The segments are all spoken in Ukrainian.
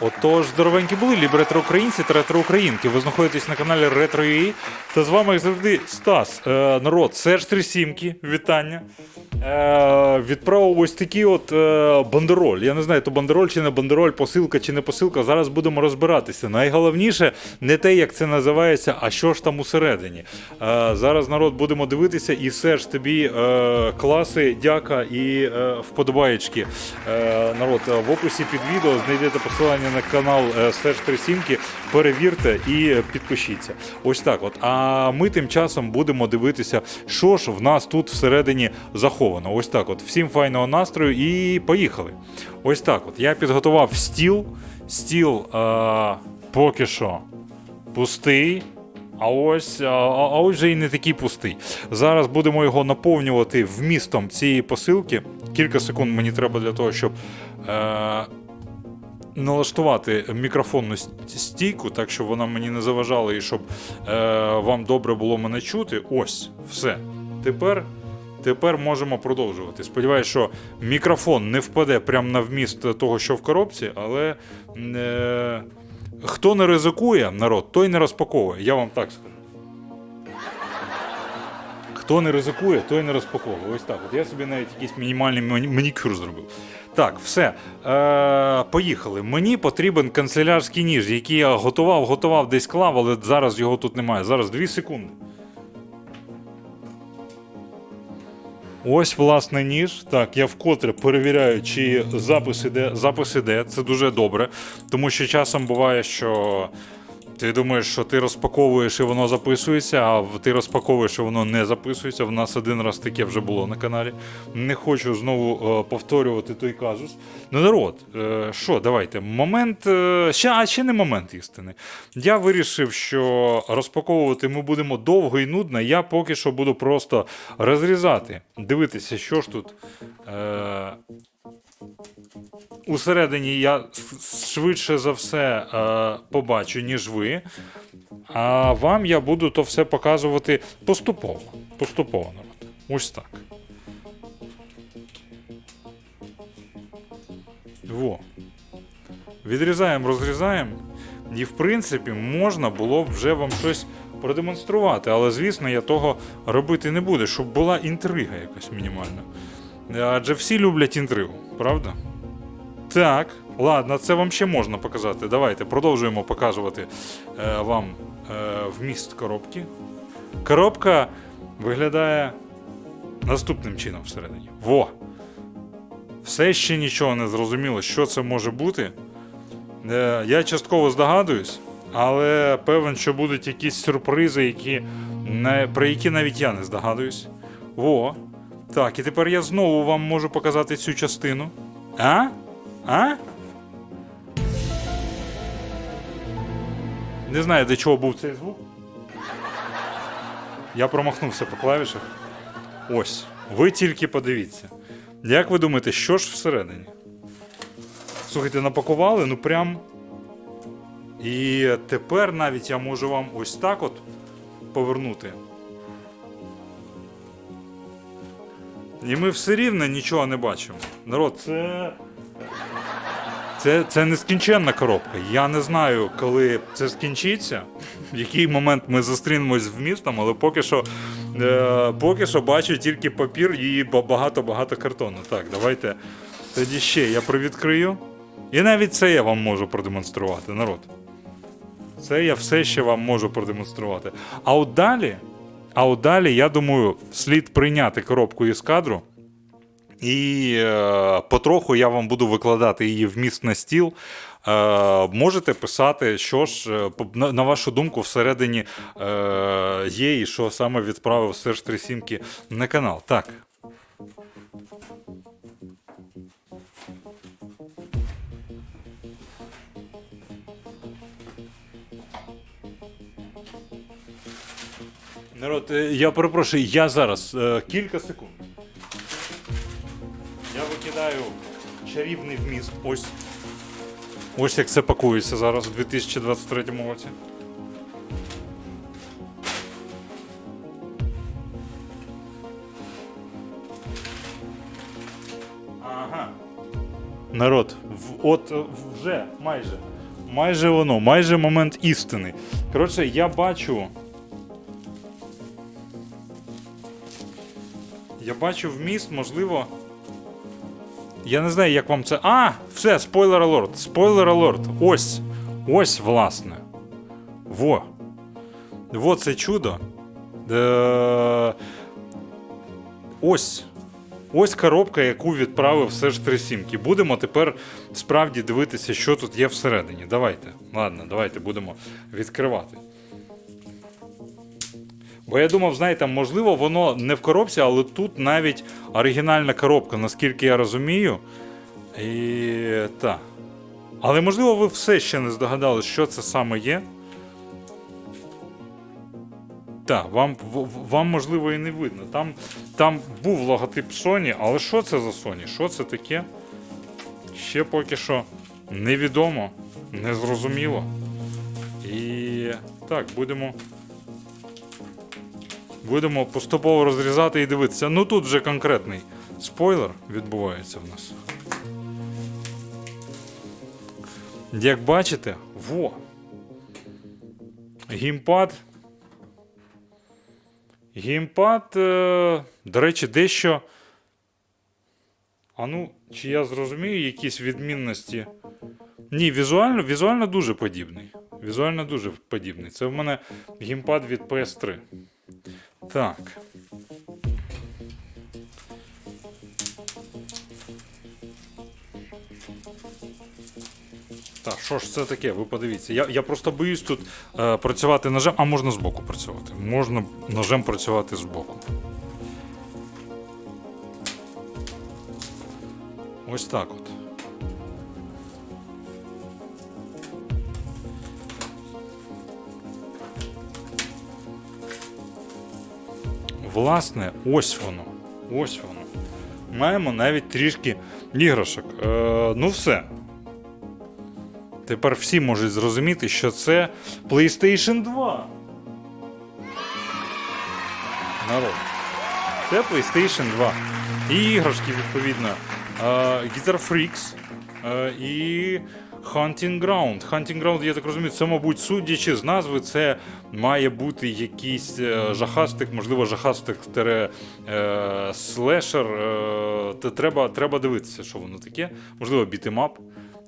Отож, здоровенькі були, ліб ретро-українці та ретро-українки. Ви знаходитесь на каналі Ретро.ua. Та з вами, як завжди, Стас. Е, народ, Серж Трісімки. вітання. Е, відправив ось такий от е, бандероль. Я не знаю, то бандероль чи не бандероль, посилка чи не посилка. Зараз будемо розбиратися. Найголовніше не те, як це називається, а що ж там усередині. Е, зараз народ будемо дивитися, і Серж, тобі е, класи, дяка і е, вподобаєчки. Е, народ, е, в описі під відео знайдете посилання на канал е, Серж Трисімки. Перевірте і підпишіться. Ось так. От. А ми тим часом будемо дивитися, що ж в нас тут всередині заховано. Ось так. От. Всім файного настрою і поїхали. Ось так. От. Я підготував стіл. Стіл е, поки що пустий. А ось, а, а ось вже і не такий пустий. Зараз будемо його наповнювати вмістом цієї посилки. Кілька секунд мені треба для того, щоб е, налаштувати мікрофонну стійку, так щоб вона мені не заважала і щоб е, вам добре було мене чути. Ось, все. Тепер. Тепер можемо продовжувати. Сподіваюсь, що мікрофон не впаде прямо на вміст того, що в коробці, але е, хто не ризикує, народ, той не розпаковує. Я вам так скажу. Хто не ризикує, той не розпаковує. Ось так. От я собі навіть якийсь мінімальний манікюр зробив. Так, все. Е, поїхали. Мені потрібен канцелярський ніж, який я готував, готував, десь клав, але зараз його тут немає. Зараз 2 секунди. Ось власне ніж. Так, я вкотре перевіряю, чи запис іде. Запис іде. Це дуже добре. Тому що часом буває, що ти думаєш, що ти розпаковуєш і воно записується, а ти розпаковуєш і воно не записується. В нас один раз таке вже було на каналі. Не хочу знову е, повторювати той казус. Ну, народ, е, що, давайте. Момент. е, ще, а ще не момент істини. Я вирішив, що розпаковувати ми будемо довго і нудно. Я поки що буду просто розрізати, дивитися, що ж тут. Е, Усередині я швидше за все е, побачу, ніж ви. А вам я буду то все показувати поступово. Поступово, народ. Ось так. Во. Відрізаємо, розрізаємо. І, в принципі, можна було б вже вам щось продемонструвати. Але, звісно, я того робити не буду, щоб була інтрига якась мінімальна. Адже всі люблять інтригу, правда? Так, ладно, це вам ще можна показати. Давайте продовжуємо показувати е, вам е, вміст коробки. Коробка виглядає наступним чином всередині. Во! Все ще нічого не зрозуміло, що це може бути. Е, я частково здогадуюсь, але певен, що будуть якісь сюрпризи, які, не, про які навіть я не здогадуюсь. Во. Так, і тепер я знову вам можу показати цю частину. А? А? Не знаю, до чого був цей звук. Я промахнувся по клавішах. Ось. Ви тільки подивіться. Як ви думаєте, що ж всередині? Слухайте, напакували, ну прям. І тепер навіть я можу вам ось так от повернути. І ми все рівно нічого не бачимо. Народ, це. Це, це нескінченна коробка. Я не знаю, коли це скінчиться, в який момент ми зустрінемось з вмістом, але поки що, е, поки що бачу тільки папір і багато-багато картону. Так, давайте тоді ще я привідкрию. І навіть це я вам можу продемонструвати, народ. Це я все ще вам можу продемонструвати. А от далі, а от далі, я думаю, слід прийняти коробку із кадру. І е, потроху я вам буду викладати її вміст на стіл. Е, можете писати, що ж, е, на, на вашу думку, всередині е, є і що саме відправив Серж Трисімки на канал. Так. Народ, е, я перепрошую, я зараз кілька секунд. Чарівний вміст. Ось. Ось як це пакується зараз у 2023 році. Народ, от вже майже. Майже воно, майже момент істини. Коротше, я бачу. Я бачу вміст, можливо. Я не знаю, як вам це. А! Все, спойлер алорт. Спойлер алорт. Ось. Ось, власне. Во. Во це чудо. Е, ось. Ось коробка, яку відправив все ж 37 Будемо тепер справді дивитися, що тут є всередині. Давайте. Ладно, давайте будемо відкривати. Бо я думав, знаєте, можливо, воно не в коробці, але тут навіть оригінальна коробка, наскільки я розумію. І так. Але можливо, ви все ще не здогадали, що це саме є. Так, вам, вам можливо і не видно. Там, там був логотип Sony, але що це за Sony? Що це таке? Ще поки що невідомо, незрозуміло. І так, будемо. Будемо поступово розрізати і дивитися. Ну тут вже конкретний спойлер відбувається в нас. Як бачите, во. Геймпад. Геймпад, е, до речі, дещо. А ну, чи я зрозумію якісь відмінності? Ні, візуально, візуально дуже подібний. Візуально дуже подібний. Це в мене геймпад від PS3. Так. Так, що ж це таке? Ви подивіться. Я, я просто боюсь тут е, працювати ножем, а можна збоку працювати. Можна ножем працювати збоку. Ось так от. Власне, ось воно. Ось воно. Маємо навіть трішки іграшок. Е, ну все. Тепер всі можуть зрозуміти, що це PlayStation 2. Народ. Це PlayStation 2. І іграшки, відповідно. е, Guitar Freaks е, і Hunting Ground. Hunting Ground, я так розумію, це, мабуть, судячи з назви, це має бути якийсь е, жахастик, можливо, жахастик е, слешер. Е, треба, треба дивитися, що воно таке. Можливо, бітемап.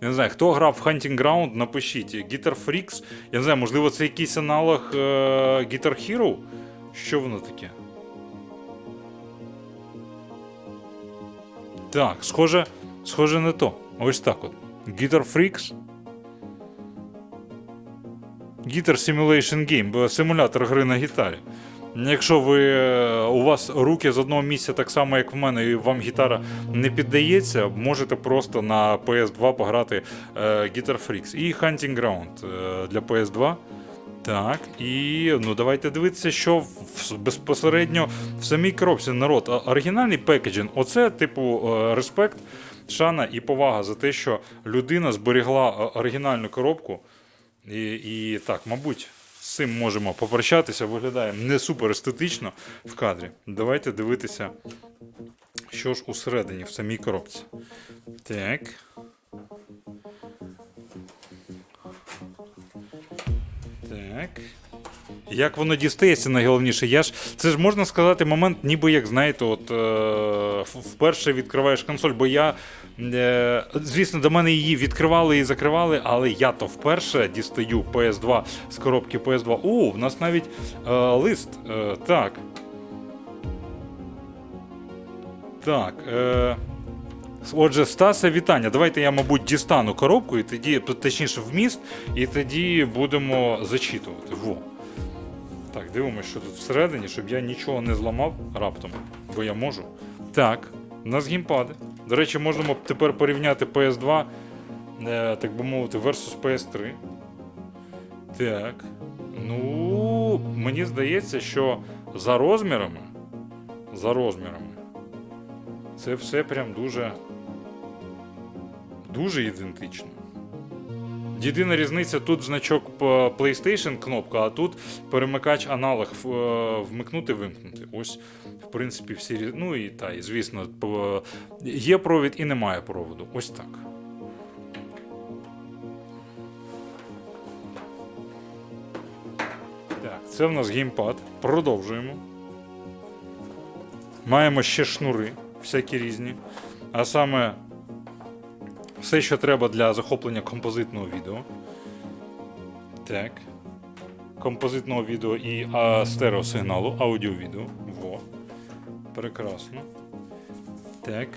Я не знаю, хто грав в Hunting Ground, напишіть. Guitar Freaks. Я не знаю, можливо, це якийсь аналог Guitar Hero. Що воно таке? Так, схоже, схоже не то. Ось так от. Guitar Freaks. Guitar Simulation Game, симулятор гри на гітарі. Якщо ви, е, у вас руки з одного місця так само, як в мене, і вам гітара не піддається, можете просто на PS2 пограти е, Guitar Freaks і Hunting Ground е, для PS2. Так, і ну давайте дивитися, що в, безпосередньо в самій коробці народ. Оригінальний пекеджинг, оце, типу, респект, шана і повага за те, що людина зберігла е, оригінальну коробку. І, і так, мабуть, з цим можемо попрощатися. Виглядає не супер естетично в кадрі. Давайте дивитися, що ж усередині в самій коробці. Так. Так. Як воно дістається найголовніше? Я ж це ж можна сказати момент, ніби як знаєте, от е, вперше відкриваєш консоль, бо я, е, звісно, до мене її відкривали і закривали, але я то вперше дістаю PS2 з коробки PS2. О, в нас навіть е, лист. Е, так. Так. Е, Отже, Стасе, вітання. Давайте я, мабуть, дістану коробку, і тоді, точніше, вміст, і тоді будемо зачитувати. Во. Так, дивимося, що тут всередині, щоб я нічого не зламав раптом, бо я можу. Так, у нас геймпади. До речі, можемо тепер порівняти PS2, е, так би мовити, versus PS3. Так. Ну, мені здається, що за розмірами. За розмірами. Це все прям дуже. Дуже ідентично. Єдина різниця тут значок PlayStation кнопка, а тут перемикач аналог е, вмикнути, вимкнути. Ось, в принципі, всі Ну і та, і звісно, є провід і немає проводу. Ось так. Так, Це в нас геймпад. Продовжуємо. Маємо ще шнури, всякі різні. А саме все, що треба для захоплення композитного відео. Так. Композитного відео і а, стереосигналу, аудіо-відео. Во. Прекрасно. Так.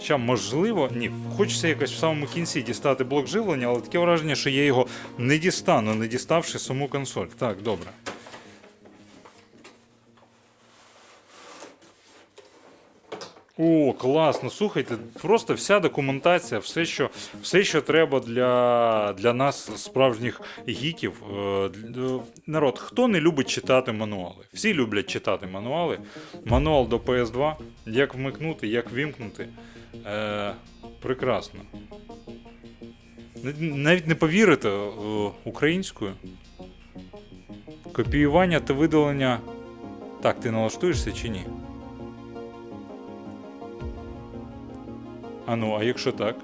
Ще можливо, ні, хочеться якось в самому кінці дістати блок живлення, але таке враження, що я його не дістану, не діставши саму консоль. Так, добре. О, класно. Слухайте, просто вся документація, все, що, все, що треба для, для нас, справжніх гіків. Е, Народ, хто не любить читати мануали? Всі люблять читати мануали. Мануал до PS2, як вмикнути, як вімкнути. Е, прекрасно. Навіть не повірите е, українською. Копіювання та видалення. Так, ти налаштуєшся чи ні? А ну, а якщо так?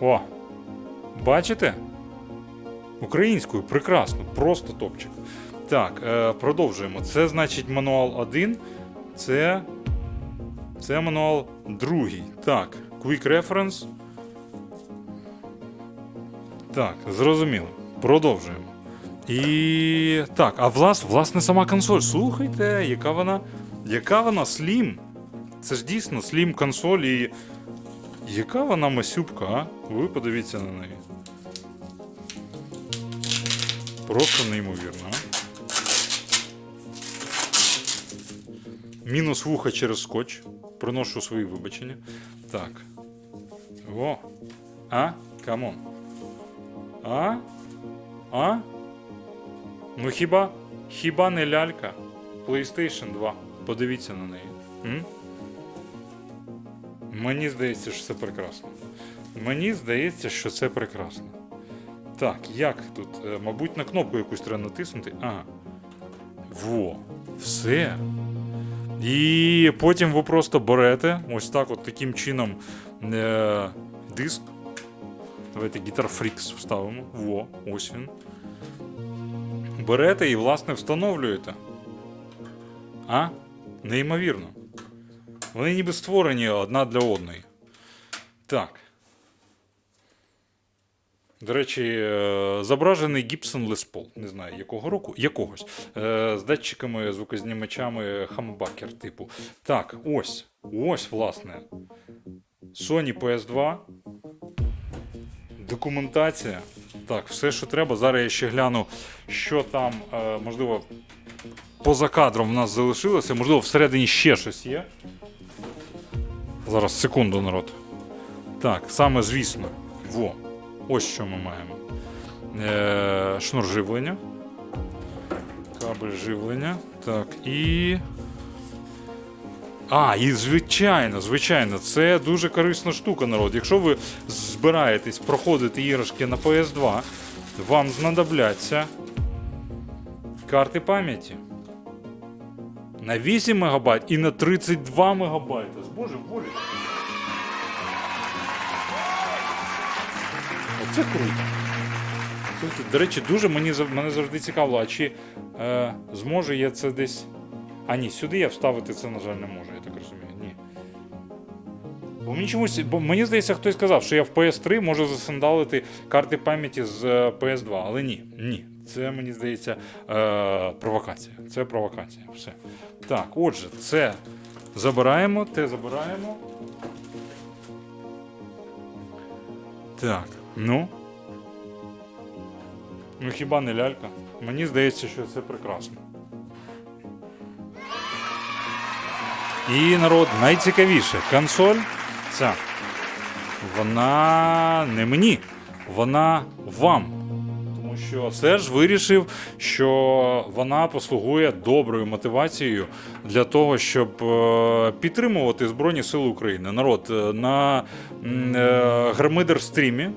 О! Бачите? Українською, прекрасно, просто топчик. Так, е, продовжуємо. Це значить мануал 1. Це. Це мануал другий. Так, Quick Reference. Так, зрозуміло. Продовжуємо. І так, а влас, власне сама консоль. Слухайте, яка вона. Яка вона слім. Це ж дійсно слім консоль і. Яка вона масюбка, а? Ви подивіться на неї. Просто неймовірно? Мінус вуха через скотч. Приношу свої вибачення. Так. О. А? Камон. А? А? Ну хіба? Хіба не лялька? PlayStation 2. Подивіться на неї. М? Мені здається, що це прекрасно. Мені здається, що це прекрасно. Так, як тут? Е, Мабуть, на кнопку якусь треба натиснути. Ага. Во, все. І потім ви просто берете ось так, от таким чином е- диск. Давайте Guitar Freaks вставимо. Во, ось він. Берете і, власне, встановлюєте. А? Неймовірно. Вони ніби створені одна для одної. Так. До речі, е, зображений Gibson Les Paul, не знаю якого року, якогось. Е, З датчиками, звукознімачами Humbucker типу. Так, ось. Ось, власне. Sony PS2. Документація. Так, все, що треба. Зараз я ще гляну, що там, е, можливо, поза кадром в нас залишилося. Можливо, всередині ще щось є. Зараз, секунду, народ. Так, саме звісно. Во. Ось що ми маємо. Е, шнур живлення. Кабель живлення. Так, і. А, і звичайно, звичайно, це дуже корисна штука, народ. Якщо ви збираєтесь проходити іграшки на PS2, вам знадобляться карти пам'яті. На 8 МБ і на 32 МБ. З Боже волі. Оце круто. До речі, дуже мені мене завжди цікаво, а чи е, зможу я це десь. А ні, сюди я вставити це, на жаль, не можу, я так розумію. Ні. Бо мені чомусь, бо мені здається, хтось сказав, що я в PS3 можу засандалити карти пам'яті з е, PS2, але ні, ні. Це мені здається е, провокація. Це провокація. Все. Так, отже, це забираємо, те забираємо. Так, ну. Ну хіба не лялька? Мені здається, що це прекрасно. І народ, найцікавіше, консоль ця. Вона не мені, вона вам. Що Серж вирішив, що вона послугує доброю мотивацією для того, щоб е, підтримувати Збройні Сили України. Народ е, на е, стрімі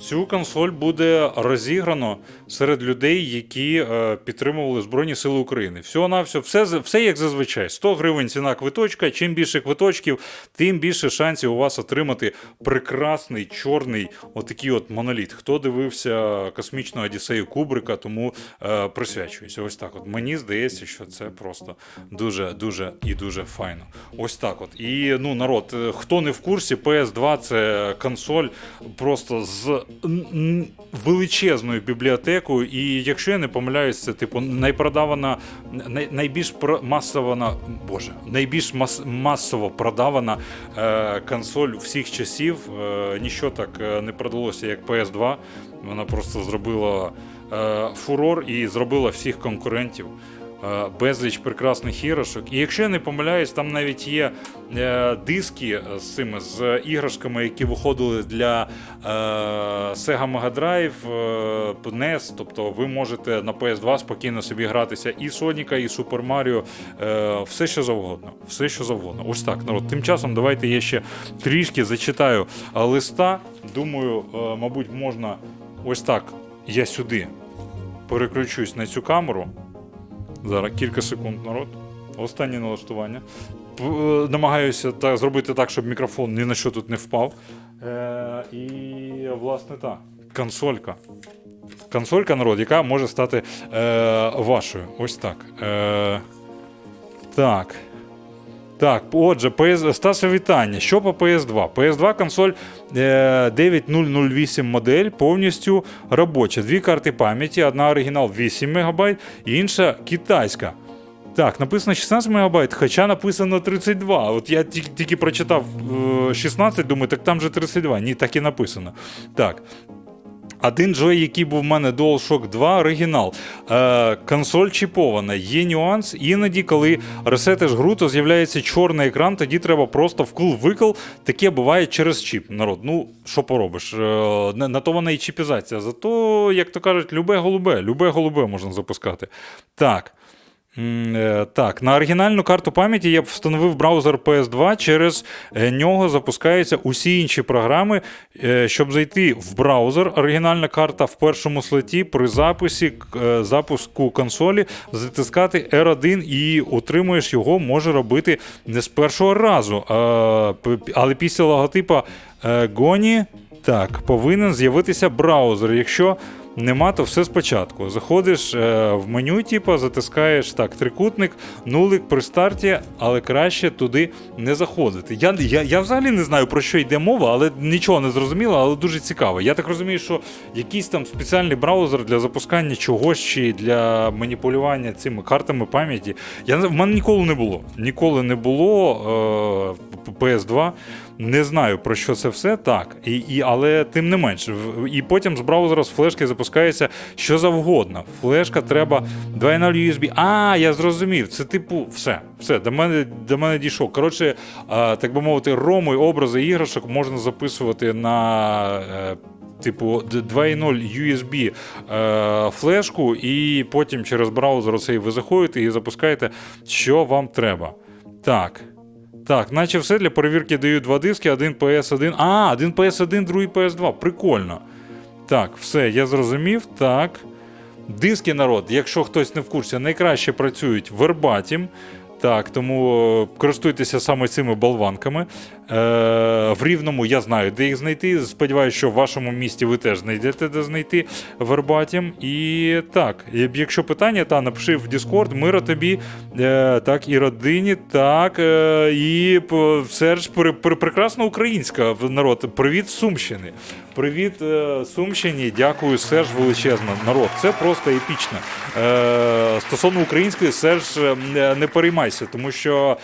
Цю консоль буде розіграно серед людей, які е, підтримували Збройні Сили України. Всього на все, все, все як зазвичай. 100 гривень ціна квиточка. Чим більше квиточків, тим більше шансів у вас отримати прекрасний чорний отакий от моноліт. Хто дивився космічну Одіссею Кубрика, тому е, присвячуюся. Ось так. От мені здається, що це просто дуже, дуже і дуже файно. Ось так. От. І ну, народ, е, хто не в курсі, PS2 це консоль просто з величезною бібліотекою. І якщо я не помиляюсь, це типу найпродавана, най, найбільш масована, боже, найбільш мас, масово продавана е, консоль всіх часів. Е, ніщо так е, не продалося, як PS2. Вона просто зробила е, фурор і зробила всіх конкурентів. Е, Безліч прекрасних іграшок. І якщо я не помиляюсь, там навіть є е, диски з цими з іграшками, які виходили для е, Sega Mega Drive, е, NES. Тобто ви можете на PS2 спокійно собі гратися і Соніка, і Супер Маріо, е, все що завгодно. Все що завгодно. Ось так, народ. Тим часом давайте я ще трішки зачитаю е, листа. Думаю, е, мабуть, можна ось так. Я сюди переключусь на цю камеру. Зараз кілька секунд народ. Останнє налаштування. Е, Намагаюся так, зробити так, щоб мікрофон ні на що тут не впав. Е, і, власне, так. Консолька. Консолька, народ, яка може стати е, вашою. Ось так. Е, так. Так, отже, PS... Стасо вітання. Що по PS2? PS2 консоль е, 9008 модель повністю робоча. Дві карти пам'яті, одна оригінал 8 МБ, інша китайська. Так, написано 16 МБ, хоча написано 32. От я тільки, прочитав е, 16, думаю, так там же 32. Ні, так і написано. Так. Один Джой, який був в мене DualShock 2 оригінал. Е, консоль чіпована. Є нюанс. Іноді, коли ресетиш гру, то з'являється чорний екран, тоді треба просто вкл-викл. Таке буває через чіп. Народ, ну що поробиш? Е, на, на то вона і чіпізація. Зато, як то кажуть, любе голубе, любе голубе можна запускати. Так. Е, Так, на оригінальну карту пам'яті я встановив браузер PS2. Через е, нього запускаються усі інші програми. Е, Щоб зайти в браузер, оригінальна карта в першому слоті при записі запуску консолі затискати R1 і отримуєш його, може робити не з першого разу. Але після логотипа Гоні так, повинен з'явитися браузер. Якщо нема, то все спочатку. Заходиш е, в меню, типу, затискаєш так, трикутник, нулик при старті, але краще туди не заходити. Я, я, я взагалі не знаю про що йде мова, але нічого не зрозуміло, але дуже цікаво. Я так розумію, що якийсь там спеціальний браузер для запускання чогось чи для маніпулювання цими картами пам'яті. Я в мене ніколи не було. Ніколи не було е, PS2. Не знаю про що це все так, і, і, але тим не менш. І потім з браузера з флешки запускається що завгодно. Флешка треба 2.0 USB. А, я зрозумів. Це типу, все, все, до мене, до мене дійшов. Коротше, так би мовити, роми, образи іграшок можна записувати на. е, Типу 2.0 USB е, флешку, і потім через браузер оцей ви заходите і запускаєте, що вам треба. Так. Так, наче все для перевірки дають два диски, один PS1. А, один PS1, другий PS2. Прикольно. Так, все, я зрозумів. Так. Диски народ, якщо хтось не в курсі, найкраще працюють вербатім. Так, тому е, користуйтеся саме цими болванками. Е, в рівному я знаю, де їх знайти. Сподіваюся, що в вашому місті ви теж знайдете, де знайти вербатім. І так, якщо питання, та напиши в Discord, мира тобі, е, так, і родині, так, е, і пр, пр, прекрасна українська народ. Привіт, Сумщини. Привіт, Сумщині. Дякую, Серж величезно. Народ, це просто епічно. Стосовно української, Серж, не переймайся, тому що.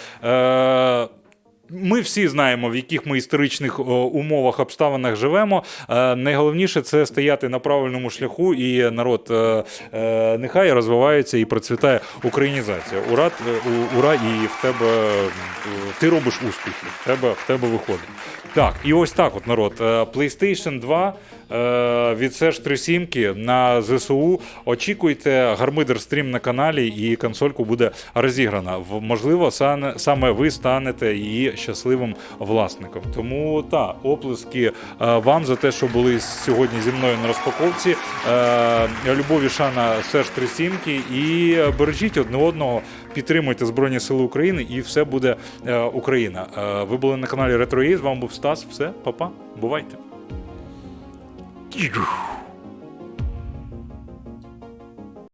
Ми всі знаємо, в яких ми історичних умовах, обставинах живемо. Е, найголовніше це стояти на правильному шляху, і народ е, е, нехай розвивається і процвітає українізація. Ура, ура, і в тебе ти робиш успіхи, в тебе, в тебе виходить. Так, і ось так, от народ. PlayStation 2 е, від Serge 37 на ЗСУ. Очікуйте гармидер стрім на каналі, і консольку буде розіграна. Можливо, саме ви станете її щасливим власником. Тому та оплески е, вам за те, що були сьогодні зі мною на розпаковці. Е, Любові шана Серж Трисімки і бережіть одне одного, підтримуйте Збройні Сили України, і все буде е, Україна. Е, Ви були на каналі Ретро з вами був Стас. Все, па-па, бувайте.